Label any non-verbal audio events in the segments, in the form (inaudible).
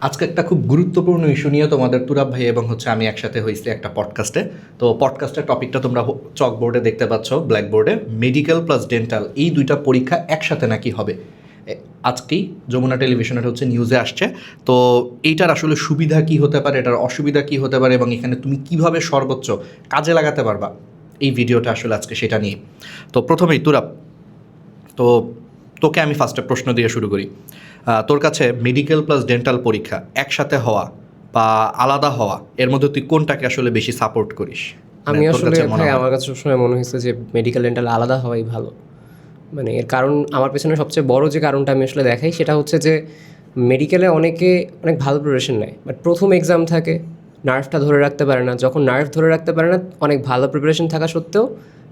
আজকে একটা খুব গুরুত্বপূর্ণ ইস্যু নিয়ে তোমাদের তুরাব ভাই এবং হচ্ছে আমি একসাথে হয়েছি একটা পডকাস্টে তো পডকাস্টের টপিকটা তোমরা চক বোর্ডে দেখতে পাচ্ছ ব্ল্যাক বোর্ডে মেডিকেল প্লাস ডেন্টাল এই দুইটা পরীক্ষা একসাথে নাকি হবে? আজকেই যমুনা টেলিভিশনের হচ্ছে নিউজে আসছে। তো এইটার আসলে সুবিধা কি হতে পারে, এটার অসুবিধা কি হতে পারে এবং এখানে তুমি কীভাবে সর্বোচ্চ কাজে লাগাতে পারবা? এই ভিডিওটা আসলে আজকে সেটা নিয়ে। তো প্রথমেই তুরাব, তো তোকে আমি ফার্স্টে প্রশ্ন দিয়ে শুরু করি। তোর কাছে মেডিকেল প্লাস ডেন্টাল পরীক্ষা একসাথে হওয়া বা আলাদা হওয়া এর মধ্যে তুই কোনটাকে আসলে বেশি সাপোর্ট করিস? আমি মানে আসলে মনে ভাই হয়? আমার কাছে সবসময় মনে হয়েছে যে মেডিকেল ডেন্টাল আলাদা হওয়াই ভালো। মানে এর কারণ আমার পেছনে সবচেয়ে বড় যে কারণটা আমি আসলে দেখাই সেটা হচ্ছে যে মেডিকেলে অনেকে অনেক ভালো প্রিপারেশন নেয়। বাট প্রথম এক্সাম থাকে নার্ভটা ধরে রাখতে পারে না। যখন নার্ভ ধরে রাখতে পারে না অনেক ভালো প্রিপারেশন থাকা সত্ত্বেও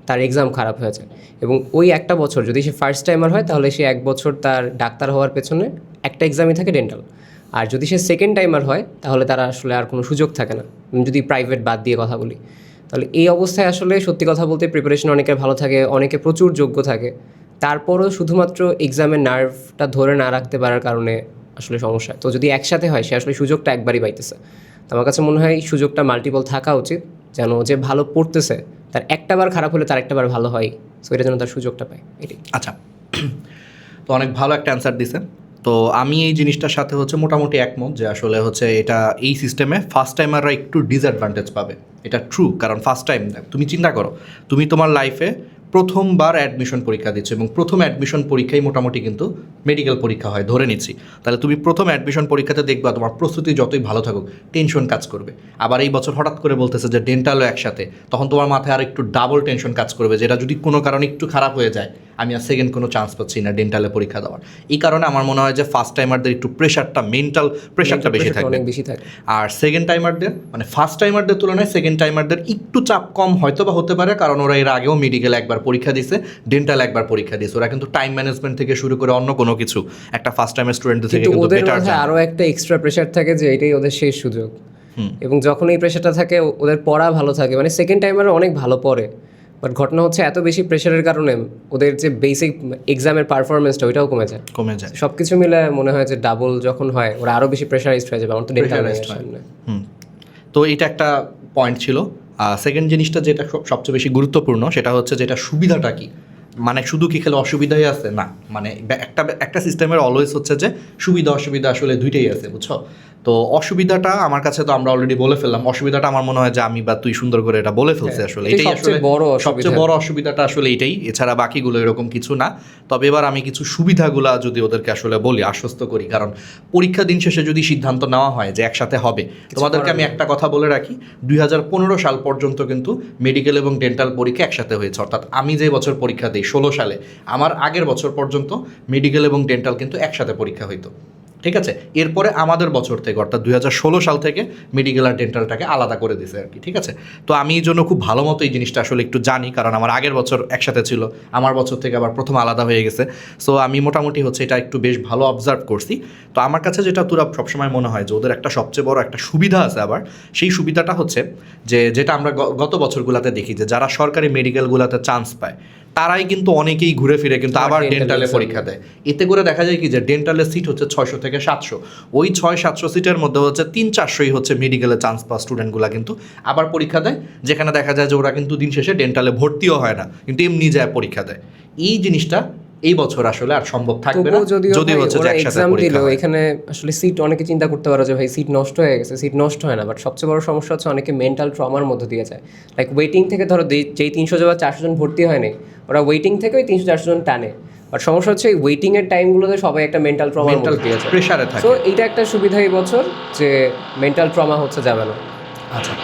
তার এক্সাম খারাপ হয়েছে। এবং ওই একটা বছর যদি সে ফার্স্ট টাইমার হয়, তাহলে সে এক বছর তার ডাক্তার হওয়ার পেছনে একটা এক্সামই থাকে ডেন্টাল আর যদি সে সেকেন্ড টাইমার হয়, তাহলে তার আসলে আর কোনো সুযোগ থাকে না। যদি প্রাইভেট বাদ দিয়ে কথা বলি। তাহলে এই অবস্থায় আসলে সত্যি কথা বলতে প্রিপারেশন অনেকের ভালো থাকে, অনেকে প্রচুর যোগ্য থাকে। তারপরও শুধুমাত্র এক্সামের নার্ভটা ধরে না রাখতে পারার কারণে আসলে সমস্যা। তো যদি একসাথে হয়, সে আসলে সুযোগটা একবারই পাইতেছে। তো আমার কাছে মনে হয়, সুযোগটা মাল্টিপল থাকা উচিত। যেন যে ভালো পড়তেছে তার একটা বার খারাপ হলে তার একটা বার ভালো হয় সো এটা যেন তার সুযোগটা পায়, এটাই। আচ্ছা (clears throat) তো অনেক ভালো একটা অ্যান্সার দিছে তো আমি এই জিনিসটার সাথে হচ্ছে মোটামুটি একমত যে আসলে হচ্ছে এটা এই সিস্টেমে ফার্স্ট টাইমাররা একটু ডিসঅ্যাডভান্টেজ পাবে। এটা ট্রু কারণ ফার্স্ট টাইম তুমি চিন্তা করো, তুমি তোমার লাইফে প্রথমবার অ্যাডমিশন পরীক্ষা দিচ্ছ এবং প্রথম অ্যাডমিশন পরীক্ষায় মোটামুটি কিন্তু মেডিকেল পরীক্ষা হয়, ধরে নিচ্ছি। তাহলে তুমি প্রথম অ্যাডমিশন পরীক্ষাতে দেখবা তোমার প্রস্তুতি যতই ভালো থাকুক টেনশন কাজ করবে। আবার এই বছর হঠাৎ করে বলতেছে যে ডেন্টালও একসাথে, তখন তোমার মাথায় আর একটু ডাবল টেনশন কাজ করবে, যেটা যদি কোনো কারণে একটু খারাপ হয়ে যায় আমি আর সেকেন্ড কোনো চান্স পাচ্ছি না ডেন্টালে পরীক্ষা দেওয়ার। এই কারণে আমার মনে হয় যে ফার্স্ট টাইমারদের একটু প্রেশারটা মেন্টাল প্রেশারটা বেশি থাকবে। অনেক বেশি থাকে। আর সেকেন্ড টাইমারদের মানে ফার্স্ট টাইমারদের তুলনায় সেকেন্ড টাইমারদের একটু চাপ কম হয়তো বা হতে পারে কারণ ওরা এর আগেও মেডিকেল একবার পরীক্ষা দিছে ডেন্টাল একবার পরীক্ষা দিছে ওরা কিন্তু টাইম ম্যানেজমেন্ট থেকে শুরু করে অন্য কোনো কিছু একটা ফার্স্ট টাইমের স্টুডেন্টদের থেকে কিন্তু বেটার আরও একটা এক্সট্রা প্রেশার থাকে যে এটাই ওদের শেষ সুযোগ। এবং যখন এই প্রেশারটা থাকে ওদের পড়া ভালো থাকে মানে সেকেন্ড টাইমার অনেক ভালো পড়ে। বাট ঘটনা হচ্ছে এত বেশি প্রেশারের কারণে ওদের যে বেসিক এক্সামের পারফরমেন্সটা ওইটাও কমে যায়। কমে যায়। সব কিছু মিলে মনে হয় যে ডাবল যখন হয় ওরা আরও বেশি প্রেশারাইজড হয়ে যাবে। আমার তো হয়। তো এটা একটা পয়েন্ট ছিল। সেকেন্ড জিনিসটা যেটা সবচেয়ে বেশি গুরুত্বপূর্ণ সেটা হচ্ছে যেটা সুবিধাটা কি? মানে শুধু কি খেলে অসুবিধাই আছে? না। মানে একটা একটা সিস্টেমের অলওয়েজ হচ্ছে যে সুবিধা অসুবিধা আসলে দুইটাই আছে বুঝছ? তো অসুবিধাটা আমার কাছে তো আমরা অলরেডি বলে ফেললাম। অসুবিধাটা আমার মনে হয় যে আমি বা তুই সুন্দর করে এটা বলে ফেলছি আসলে। এটাই এটাই আসলে বড় সবচেয়ে বড় অসুবিধাটা আসলে এটাই। এছাড়া বাকিগুলো এরকম কিছু না। তবে এবার আমি কিছু সুবিধাগুলা যদি ওদেরকে আসলে বলি আশ্বস্ত করি। কারণ পরীক্ষা দিন শেষে যদি সিদ্ধান্ত নেওয়া হয় যে একসাথে হবে তোমাদেরকে আমি একটা কথা বলে রাখি। দুই হাজার পনেরো সাল পর্যন্ত কিন্তু মেডিকেল এবং ডেন্টাল পরীক্ষা একসাথে হয়েছে। অর্থাৎ আমি যে বছর পরীক্ষা দিই ষোলো সালে আমার আগের বছর পর্যন্ত মেডিকেল এবং ডেন্টাল কিন্তু একসাথে পরীক্ষা হইতো। ঠিক আছে? এরপরে আমাদের বছর থেকে, অর্থাৎ দুই হাজার ষোলো সাল থেকে মেডিকেল আর ডেন্টালটাকে আলাদা করে দিছে আর কি, ঠিক আছে? তো আমি এই জন্য খুব ভালো মতো এই জিনিসটা আসলে একটু জানি, কারণ আমার আগের বছর একসাথে ছিল, আমার বছর থেকে আবার প্রথম আলাদা হয়ে গেছে। সো আমি মোটামুটি হচ্ছে এটা একটু বেশ ভালো অবজার্ভ করছি। তো আমার কাছে যেটা তোরা সবসময় মনে হয় যে ওদের একটা সবচেয়ে বড় একটা সুবিধা আছে আবার, সেই সুবিধাটা হচ্ছে যে, যেটা আমরা গত বছরগুলোতে দেখি যে যারা সরকারি মেডিকেলগুলোতে চান্স পায় তারাই কিন্তু অনেকেই ঘুরে ফিরে কিন্তু আবার ডেন্টালে পরীক্ষা দেয়। এতে করে দেখা যায় কি যে ডেন্টালের সিট হচ্ছে ছয়শো থেকে সাতশো। ওই ছয় সাতশো সিটের মধ্যে হচ্ছে তিন চারশোই হচ্ছে মেডিকেলে চান্স পাওয়া স্টুডেন্টগুলো কিন্তু আবার পরীক্ষা দেয় যেখানে দেখা যায় যে ওরা কিন্তু দিন শেষে ডেন্টালে ভর্তিও হয় না কিন্তু এমনি যায় পরীক্ষা দেয়। এই জিনিসটা এই বছর আসলে আর সম্ভব থাকবে না যদি হচ্ছে যে একসাথে পরীক্ষা এখানে আসলে সিট অনেকে চিন্তা করতে পারো যে ভাই সিট নষ্ট হয়ে গেছে সিট নষ্ট হয় না বাট সবচেয়ে বড় সমস্যা হচ্ছে অনেকে মেন্টাল ট্রমার মধ্যে দিয়ে যায়। লাইক ওয়েটিং থেকে ধরো যেই তিনশো জন বা চারশো জন ভর্তি হয়নি ওরা ওয়েটিং থেকে ওই তিনশো চারশো জন টানে। বাট সমস্যা হচ্ছে এই ওয়েটিং এর টাইমগুলোতে সবাই একটা মেন্টাল ট্রমার মেন্টাল প্রেশারে থাকে। সো এইটা একটা সুবিধা এই বছর যে মেন্টাল ট্রমা হচ্ছে যাবে না। আচ্ছা।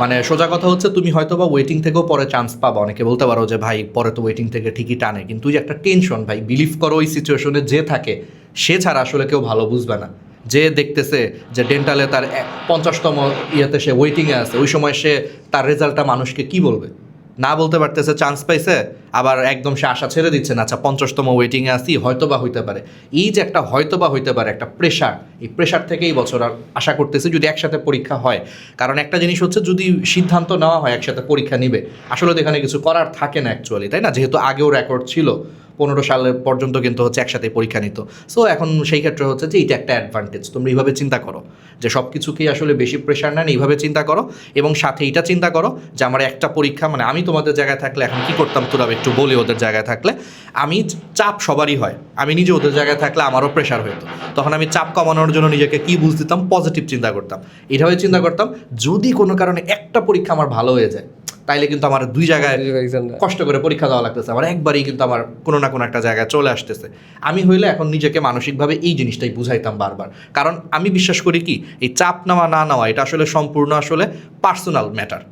মানে সোজা কথা হচ্ছে তুমি হয়তো বা ওয়েটিং থেকেও পরে চান্স পাবা। অনেকে বলতে পারো যে, ভাই, পরে তো ওয়েটিং থেকে ঠিকই টানে। কিন্তু ওই একটা টেনশন ভাই বিলিভ করো ওই সিচুয়েশনে যে থাকে, সে ছাড়া আসলে কেউ ভালো বুঝবে না। যে দেখতেছে যে ডেন্টালে তার পঞ্চাশতম ইয়েতে সে ওয়েটিংয়ে আছে, ওই সময় সে তার রেজাল্টটা মানুষকে কি বলবে? না বলতে পারতেছে চান্স পাইছে, আবার একদম সে আশা ছেড়ে দিচ্ছে না আচ্ছা পঞ্চাশতম ওয়েটিংয়ে আসি হয়তো বা হইতে পারে। এই যে একটা হয়তো বা হইতে পারে, একটা প্রেশার এই প্রেশার থেকেই বছর আর আশা করতেছি যদি একসাথে পরীক্ষা হয়। কারণ একটা জিনিস হচ্ছে যদি সিদ্ধান্ত নেওয়া হয়, একসাথে পরীক্ষা নিবে। আসলে তো এখানে কিছু করার থাকে না অ্যাকচুয়ালি তাই না? যেহেতু আগেও রেকর্ড ছিল। পনেরো সাল পর্যন্ত কিন্তু হচ্ছে একসাথে পরীক্ষা নিত। সো এখন সেই ক্ষেত্রে হচ্ছে যে এটা একটা অ্যাডভান্টেজ তোমরা এইভাবে চিন্তা করো যে সব কিছুকেই আসলে বেশি প্রেশার নেন এইভাবে চিন্তা করো এবং সাথে এইটা চিন্তা করো যে আমার একটা পরীক্ষা মানে আমি তোমাদের জায়গায় থাকলে এখন কি করতাম, তোরা একটু বলি ওদের জায়গায় থাকলে। আমি চাপ সবারই হয়। আমি নিজে ওদের জায়গায় থাকলে আমারও প্রেশার হতো তখন আমি চাপ কমানোর জন্য নিজেকে কি বুঝ দিতাম পজিটিভ চিন্তা করতাম। এভাবে চিন্তা করতাম, যদি কোনো কারণে একটা পরীক্ষা আমার ভালো হয়ে যায় তাইলে কিন্তু আমার দুই জায়গায় কষ্ট করে পরীক্ষা দেওয়া লাগতেছে। আমার একবারই কিন্তু আমার কোনো না কোনো একটা জায়গায় চলে আসতেছে। আমি হইলে এখন নিজেকে মানসিকভাবে এই জিনিসটাই বুঝাইতাম বারবার। কারণ আমি বিশ্বাস করি কি এই চাপ নেওয়া না নেওয়া এটা আসলে সম্পূর্ণ আসলে পার্সোনাল ম্যাটার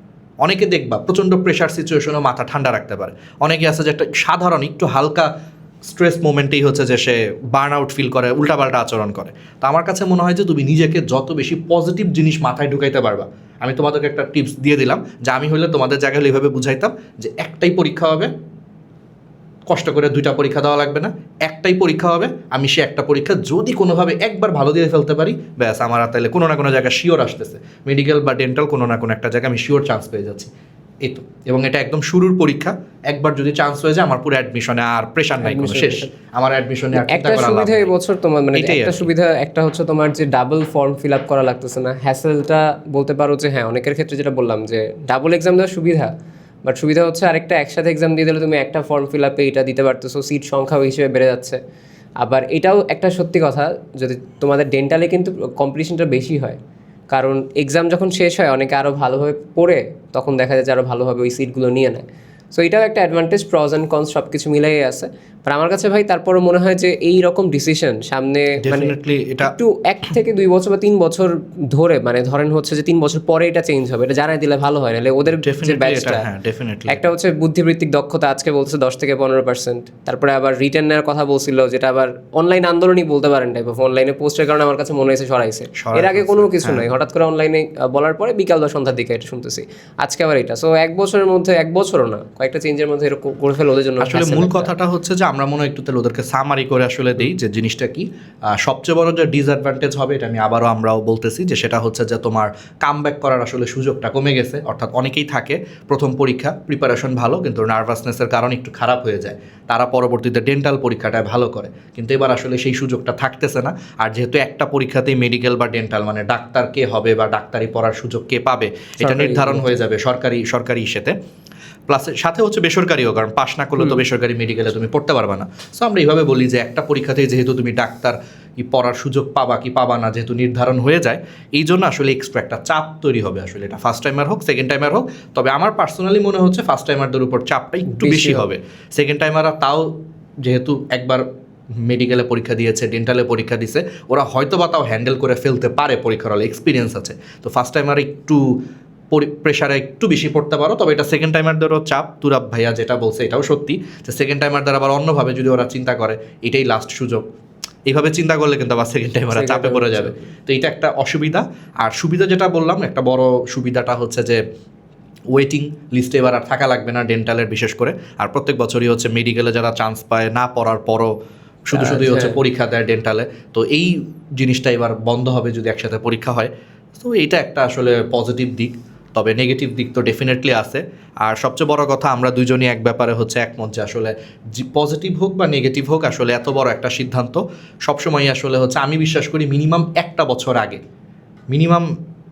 অনেকে দেখবা প্রচণ্ড প্রেশার সিচুয়েশনও মাথা ঠান্ডা রাখতে পারে। অনেকে আছে যে একটা সাধারণ একটু হালকা স্ট্রেস মোমেন্টেই হচ্ছে যে সে বার্ন আউট ফিল করে, উল্টাপাল্টা আচরণ করে। তো আমার কাছে মনে হয় যে তুমি নিজেকে যত বেশি পজিটিভ জিনিস মাথায় ঢুকাইতে পারবা, আমি তোমাদেরকে একটা টিপস দিয়ে দিলাম, যে আমি হলে তোমাদের জায়গায় হলে এইভাবে বুঝাইতাম যে একটাই পরীক্ষা হবে, কষ্ট করে দুইটা পরীক্ষা দেওয়া লাগবে না, একটাই পরীক্ষা হবে, আমি সে একটা পরীক্ষা যদি কোনোভাবে একবার ভালো দিয়ে ফেলতে পারি, ব্যাস, আমার তাহলে কোনো না কোনো জায়গায় শিওর আসতেছে। মেডিকেল বা ডেন্টাল কোনো না কোনো একটা জায়গায় আমি শিওর চান্স পেয়ে যাচ্ছি। এই তো। এবং এটা একদম শুরুর পরীক্ষা। একবার যদি চান্স হয়ে যায় আমার পুরো অ্যাডমিশনে আর প্রেশার নাই কোনো শেষ। আমার অ্যাডমিশনে একটা সুবিধা। এই বছর তোমার মানে একটা সুবিধা একটা হচ্ছে তোমার যে ডাবল ফর্ম ফিল আপ করা লাগতেছে না। হ্যাসেলটা বলতে পারো যে হ্যাঁ অনেকের ক্ষেত্রে যেটা বললাম যে ডাবল এক্সাম দেওয়ার সুবিধা বাট সুবিধা হচ্ছে আরেকটা একসাথে এক্সাম দিয়ে দিলে তুমি একটা ফর্ম ফিল আপে এটা দিতে পারতেছো সিট সংখ্যা হিসেবে বেড়ে যাচ্ছে। আবার এটাও একটা সত্যি কথা যদি তোমাদের ডেন্টালে কিন্তু কম্পিটিশনটা বেশি হয় কারণ এক্সাম যখন শেষ হয়, অনেকে আরও ভালোভাবে পড়ে, তখন দেখা যায় যে আরও ভালোভাবে ওই সিটগুলো নিয়ে নেয়। সো এটাও একটা অ্যাডভান্টেজ প্রজ অ্যান্ড কনস সব কিছু মিলাই আছে। আর আমার কাছে ভাই তারপরে মনে হয় যে এই রকম ডিসিশন সামনে মানে ডেফিনেটলি এটা একটু এক থেকে দুই বছর বা তিন বছর ধরে মানে ধরেন হচ্ছে যে তিন বছর পরে এটা চেঞ্জ হবে এটা জানাই দিলে ভালো হয়। নাহলে ওদের হ্যাঁ ডেফিনেটলি একটা হচ্ছে বুদ্ধিবৃত্তিক দক্ষতা আজকে বলছে দশ থেকে পনেরো পার্সেন্ট তারপরে আবার রিটার্ন নেওয়ার কথা বলছিল যেটা আবার অনলাইন আন্দোলনই বলতে পারেন টাইপ অফ অনলাইনে পোস্টের কারণে আমার কাছে মনে হয়েছে সরাইছে। সরাই এর আগে কোনো কিছু হ্যাঁ। নাই হঠাৎ করে অনলাইনে বলার পরে বিকাল বা সন্ধ্যার দিকে এটা শুনতেছি। আজকে আবার এটা। সো এক বছরের মধ্যে এক বছরও না কয়েকটা চেঞ্জের মধ্যে এরকম করে ফেলে ওদের জন্য আসলে মূল কথাটা হচ্ছে যে আমরা মনে হয় একটু তাহলে ওদেরকে সামারি করে আসলে দেই যে জিনিসটা কি। সবচেয়ে বড় যে ডিসঅ্যাডভান্টেজ হবে এটা আমি আবারও আমরাও বলতেছি যে সেটা হচ্ছে যে তোমার কাম করার আসলে সুযোগটা কমে গেছে। অর্থাৎ অনেকেই থাকে প্রথম পরীক্ষা প্রিপারেশন ভালো কিন্তু নার্ভাসনেসের কারণে একটু খারাপ হয়ে যায়। তারা পরবর্তীতে ডেন্টাল পরীক্ষাটায় ভালো করে। কিন্তু এবার আসলে সেই সুযোগটা থাকতেছে না। আর যেহেতু একটা পরীক্ষাতেই মেডিকেল বা ডেন্টাল মানে ডাক্তার কে হবে বা ডাক্তারি পড়ার সুযোগ কে পাবে এটা নির্ধারণ হয়ে যাবে সরকারি সরকারি ইসেতে। প্লাস সাথে হচ্ছে বেসরকারিও কারণ পাশ না করলে তো বেসরকারি মেডিকেলে তুমি পড়তে পারবে না। সো আমরা এইভাবে বলি যে একটা পরীক্ষাতেই যেহেতু তুমি ডাক্তার পড়ার সুযোগ পাবা কি পাবা না যেহেতু নির্ধারণ হয়ে যায় এই জন্য আসলে এক্সট্রা একটা চাপ তৈরি হবে আসলে। এটা ফার্স্ট টাইমার হোক সেকেন্ড টাইমার হোক তবে আমার পার্সোনালি মনে হচ্ছে ফার্স্ট টাইমারদের উপর চাপটা একটু বেশি। হবে। সেকেন্ড টাইমাররা তাও যেহেতু একবার মেডিকেলে পরীক্ষা দিয়েছে ডেন্টালে পরীক্ষা দিছে ওরা হয়তো বা তাও হ্যান্ডেল করে ফেলতে পারে পরীক্ষার হলে এক্সপিরিয়েন্স আছে। তো ফার্স্ট টাইমার একটু প্রেশারে একটু বেশি পড়তে পারো তবে এটা সেকেন্ড টাইমারদেরও চাপ। তুরাব ভাইয়া যেটা বলছে এটাও সত্যি। যে সেকেন্ড টাইমারদের আবার অন্যভাবে যদি ওরা চিন্তা করে এটাই লাস্ট সুযোগ। এইভাবে চিন্তা করলে কিন্তু আবার সেকেন্ড টাইম ওরা চাপে পড়ে যাবে। তো এটা একটা অসুবিধা। আর সুবিধা যেটা বললাম একটা বড় সুবিধাটা হচ্ছে যে ওয়েটিং লিস্টে এবার আর থাকা লাগবে না ডেন্টালের বিশেষ করে। আর প্রত্যেক বছরই হচ্ছে মেডিকেলে যারা চান্স পায় না পড়ার পরও শুধু শুধুই হচ্ছে। পরীক্ষা দেয় ডেন্টালে তো এই জিনিসটা এবার বন্ধ হবে যদি একসাথে পরীক্ষা হয়। তো এইটা একটা আসলে পজিটিভ দিক। তবে নেগেটিভ দিক তো ডেফিনেটলি আছে। আর সবচেয়ে বড় কথা, আমরা দুজনই এক ব্যাপারে হচ্ছে একমত যে আসলে পজিটিভ হোক বা নেগেটিভ হোক, আসলে এত বড় একটা সিদ্ধান্ত। সবসময় আসলে হচ্ছে আমি বিশ্বাস করি মিনিমাম একটা বছর আগে মিনিমাম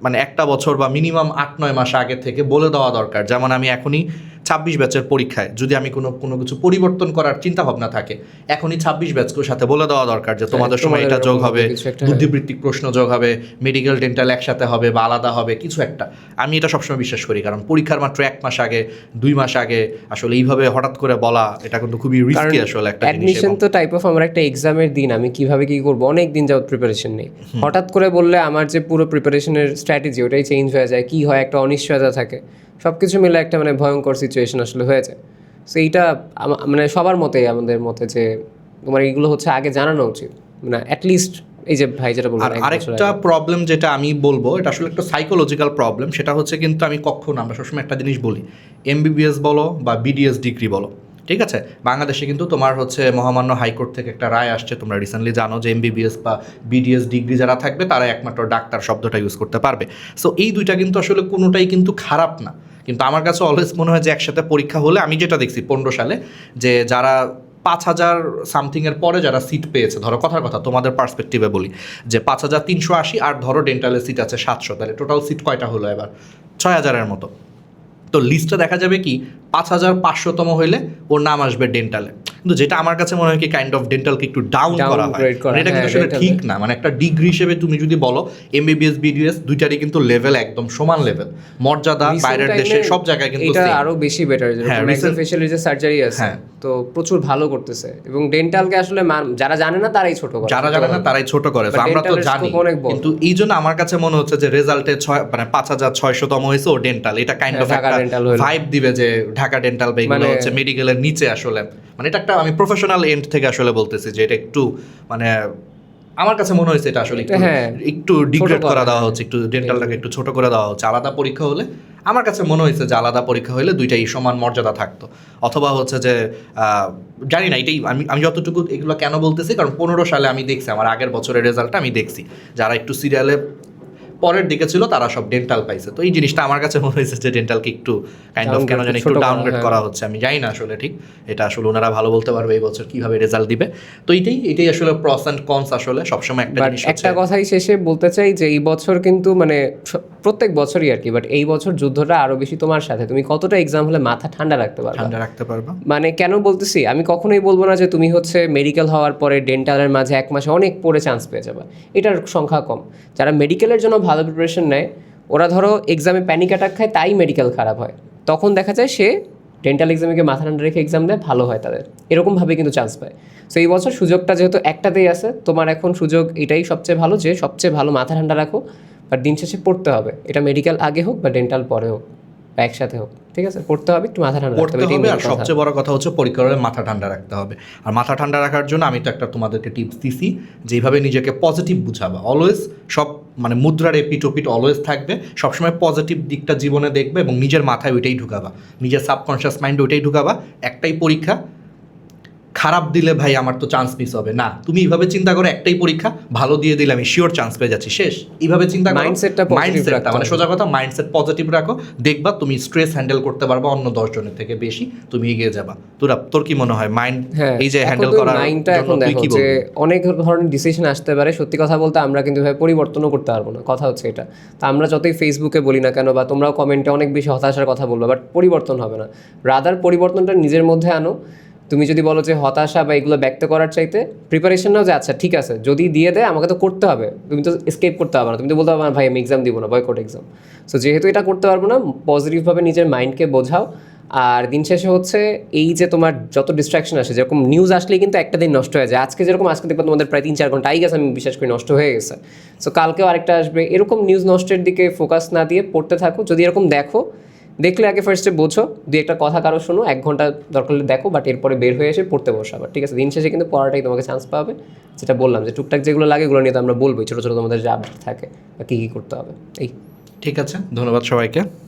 মানে একটা বছর বা মিনিমাম আট, নয় মাস আগে থেকে বলে দেওয়া দরকার। যেমন আমি এখনই ছাব্বিশ ব্যাচের পরীক্ষায় যদি আমি কোনো কোনো কিছু পরিবর্তন করার চিন্তা ভাবনা থাকে এখনই ছাব্বিশ ব্যাচকের সাথে বলে দেওয়া দরকার যে তোমাদের সময় এটা যোগ হবে হ্যাঁ। বুদ্ধিবৃত্তিক প্রশ্ন যোগ হবে মেডিকেল ডেন্টাল একসাথে হবে বা আলাদা হবে কিছু একটা। আমি এটা সবসময় বিশ্বাস করি কারণ পরীক্ষার মাত্র এক মাস আগে দুই মাস আগে আসলে এইভাবে হঠাৎ করে বলা এটা কিন্তু খুবই রিস্কি আসলে একটা অ্যাডমিশন তো টাইপ অফ আমার একটা এক্সামের দিন আমি কীভাবে কি করব? অনেক দিন যাবত প্রিপারেশন নেই। হঠাৎ করে বললে আমার যে পুরো প্রিপারেশনের স্ট্র্যাটেজি ওটাই চেঞ্জ হয়ে যায় কি হয় একটা অনিশ্চয়তা থাকে। সব কিছু মিলে একটা মানে ভয়ঙ্কর সিচুয়েশন আসলে হয়েছে। সো এইটা মানে সবার মতেই আমাদের মতে যে তোমার এইগুলো হচ্ছে আগে জানানো উচিত। মানে অ্যাটলিস্ট এই যে ভাই যেটা বছর আরেকটা প্রবলেম যেটা আমি বলব এটা আসলে একটা সাইকোলজিক্যাল প্রবলেম সেটা হচ্ছে কিন্তু আমি কখনো আমরা সবসময় একটা জিনিস বলি এমবিবিএস বলো বা বিডিএস ডিগ্রি বলো ঠিক আছে? বাংলাদেশে কিন্তু তোমার হচ্ছে মহামান্য হাইকোর্ট থেকে একটা রায় আসছে তোমরা রিসেন্টলি জানো যে এমবিবিএস বা বিডিএস ডিগ্রি যারা থাকবে তারা একমাত্র ডাক্তার শব্দটা ইউজ করতে পারবে। সো এই দুইটা কিন্তু আসলে কোনোটাই কিন্তু খারাপ না। কিন্তু আমার কাছে অলওয়েজ মনে হয় যে একসাথে পরীক্ষা হলে আমি যেটা দেখছি পনেরো সালে যে যারা পাঁচ হাজার সামথিংয়ের পরে যারা সিট পেয়েছে, ধরো কথার কথা, তোমাদের পার্সপেক্টিভে বলি, যে পাঁচ হাজার তিনশো আশি আর ধরো ডেন্টালের সিট আছে সাতশো, তাহলে টোটাল সিট কয়টা হলো এবার? ছয় হাজারের মতো। তো লিস্টটা দেখা যাবে কি পাঁচ হাজার পাঁচশোতম হইলে ওর নাম আসবে ডেন্টালে কিন্তু যেটা আমার কাছে মনে হয় কি কাইন্ড অফ ডেন্টালকে একটু ডাউন করা হয়। মানে এটা কিন্তু হ্যাঁ, ঠিক না। মানে একটা ডিগ্রি হিসেবে তুমি যদি বলো এমবিবিএস বিডিএস দুইটারই কিন্তু লেভেল একদম সমান লেভেল মর্যাদা বাইরের দেশে সব জায়গায় কিন্তু এটা আরও বেশি বেটার হ্যাঁ, recent- যে সার্জারি আছে হ্যাঁ। তো প্রচুর ভালো করতেছে। এবং ডেন্টালকে আসলে যারা জানে না তারাই ছোট করে। যারা জানে না তারাই ছোট করে। আমরা তো জানি। কিন্তু এই জন্য আমার কাছে মনে হচ্ছে যে রেজাল্টে ছয় মানে পাঁচ হাজার ছয়শতম হয়েছে ও ডেন্টাল এটা কাইন্ড হ্যাঁ, অফ ঢাকা একটা ভাইব দিবে যে ঢাকা ডেন্টাল বা এগুলো মানে- হচ্ছে মেডিকেলের নিচে আসলে। মানে এটা একটা আমি প্রফেশনাল এন্ড থেকে আসলে বলতেছি যে এটা একটু মানে আমার কাছে মনে হয়েছে এটা আসলে একটু হ্যাঁ, ডিগ্রেড করা, করা দেওয়া হ্যাঁ। হচ্ছে একটু ডেন্টালটাকে একটু ছোট করে দেওয়া হচ্ছে। আলাদা পরীক্ষা হলে আমার কাছে মনে হয়েছে যে আলাদা পরীক্ষা হলে দুইটাই সমান মর্যাদা থাকতো। অথবা হচ্ছে যে আহ, জানি না এটাই আমি আমি যতটুকু এগুলো কেন বলতেছি কারণ পনেরো সালে আমি দেখছি আমার আগের বছরের রেজাল্টটা আমি দেখছি। যারা একটু সিরিয়ালে পরের দিকে ছিল তারা সব ডেন্টাল পাইছে। তো এই জিনিসটা আমার কাছে মনে হয়েছে যে ডেন্টালকে একটু কাইন্ড অফ কেন জানি একটু ডাউনগ্রেড হ্যাঁ। করা হচ্ছে আমি জানি না আসলে ঠিক। এটা আসলে ওনারা ভালো বলতে পারবে এই বছর কীভাবে রেজাল্ট দিবে। তো এইটাই এটাই আসলে প্রস অ্যান্ড কনস আসলে সবসময় একটা জিনিস একটা কথাই শেষে বলতে চাই যে এই বছর কিন্তু মানে প্রত্যেক বছরই আর কি বাট এই বছর যুদ্ধটা আরও বেশি তোমার সাথে। তুমি কতটা এক্সাম হলে মাথা ঠান্ডা রাখতে পারবে? ঠান্ডা রাখতে পারবা। মানে কেন বলতেছি আমি কখনোই বলব না যে তুমি হচ্ছে মেডিকেল হওয়ার পরে ডেন্টালের মাঝে এক মাসে অনেক পরে চান্স পেয়ে যাবে। এটার সংখ্যা কম। যারা মেডিকেলের জন্য ভালো প্রিপারেশন নেয় ওরা ধরো এক্সামে প্যানিক অ্যাটাক খায় তাই মেডিকেল খারাপ হয়। তখন দেখা যায় সে ডেন্টাল এক্সামে মাথা ঠান্ডা রেখে এক্সাম দেয় ভালো হয় তাদের। এরকমভাবে কিন্তু চান্স পায়। সো এই বছর সুযোগটা যেহেতু একটাতেই আছে তোমার এখন সুযোগ এটাই সবচেয়ে ভালো যে সবচেয়ে ভালো মাথা ঠান্ডা রাখো। বাট দিন শেষে পড়তে হবে। এটা মেডিকেল আগে হোক বা ডেন্টাল পরে হোক বা একসাথে হোক ঠিক আছে? পড়তে হবে একটু মাথা ঠান্ডা পড়তে হবে আর সবচেয়ে বড় কথা হচ্ছে পরীক্ষার মাথা ঠান্ডা রাখতে হবে। আর মাথা ঠান্ডা রাখার জন্য আমি তো একটা তোমাদেরকে টিপস দিছি যেভাবে নিজেকে পজিটিভ বুঝাবা। অলওয়েজ সব মানে মুদ্রার এপিট ওপিট অলওয়েজ থাকবে। সবসময় পজিটিভ দিকটা জীবনে দেখবে এবং নিজের মাথায় ওইটাই ঢুকাবা। নিজের সাবকনশিয়াস মাইন্ডে ওইটাই ঢুকাবা। একটাই পরীক্ষা খারাপ দিলে ভাই আমার তো চান্স মিস হবে। না তুমি এইভাবে চিন্তা করো একটাই পরীক্ষা ভালো দিয়ে দিলে আমি শিওর চান্স পেয়ে যাচ্ছি। শেষ। এইভাবে চিন্তা করো। মাইন্ডসেটটা রাখতে মানে সোজা কথা মাইন্ডসেট পজিটিভ রাখো। দেখবা তুমি স্ট্রেস হ্যান্ডেল করতে পারবা অন্য দশ জনের থেকে বেশি তুমি এগিয়ে যাবা। তোরা তোর কি মনে হয়? মাইন্ড হ্যাঁ এই যে হ্যান্ডেল করা মাইন্ডটা এখন দেখো যে অনেক ধরনের ডিসিশন আসতে পারে। সত্যি কথা বলতে আমরা কিন্তু ভাই পরিবর্তনও করতে পারব না। কথা হচ্ছে এটা। তা আমরা যতই ফেসবুকে বলি না কেন বা তোমরাও কমেন্টে অনেক বেশি হতাশার কথা বলব বাট পরিবর্তন হবে না। রাদার পরিবর্তনটা নিজের মধ্যে আনো। তুমি যদি বলো যে হতাশা বা এগুলো ব্যক্ত করার চাইতে প্রিপারেশন যে আচ্ছা ঠিক আছে, যদি দিয়ে দেয়, আমাকে তো করতে হবে। তুমি তো স্কেপ করতে পারবে না। তুমি তো বলতে পারবে না, ভাই, আমি এক্সাম দিব না বয়কট এক্সাম সো যেহেতু এটা করতে পারব না পজিটিভভাবে নিজের মাইন্ডকে বোঝাও। আর দিন শেষে হচ্ছে, এই যে তোমার যত ডিস্ট্রাকশন আসে, যেরকম নিউজ আসলেই কিন্তু একটা দিন নষ্ট হয়ে যায়। আজকে যেরকম, আজকে দেখব তোমাদের প্রায় তিন চার ঘণ্টা, আই গেছে আমি বিশ্বাস করি নষ্ট হয়ে গেছে। সো কালকেও আরেকটা আসবে। এরকম নিউজ নষ্টের দিকে ফোকাস না দিয়ে পড়তে থাকো। যদি এরকম দেখো দেখলে আগে ফার্স্টে বোঝো, দুই একটা কথা কারও শোনো, এক ঘণ্টা দরকার হলে দেখো বাট এরপরে বের হয়ে এসে পড়তে বসো আবার, ঠিক আছে? দিন শেষে কিন্তু পড়াটাই তোমাকে চান্স পাবে, যেটা বললাম যে টুকটাক যেগুলো লাগে এগুলো নিয়ে তো আমরা বলব ছোটো ছোটো তোমাদের যে আপডেট থাকে বা কী কী করতে হবে। এই। ঠিক আছে, ধন্যবাদ সবাইকে।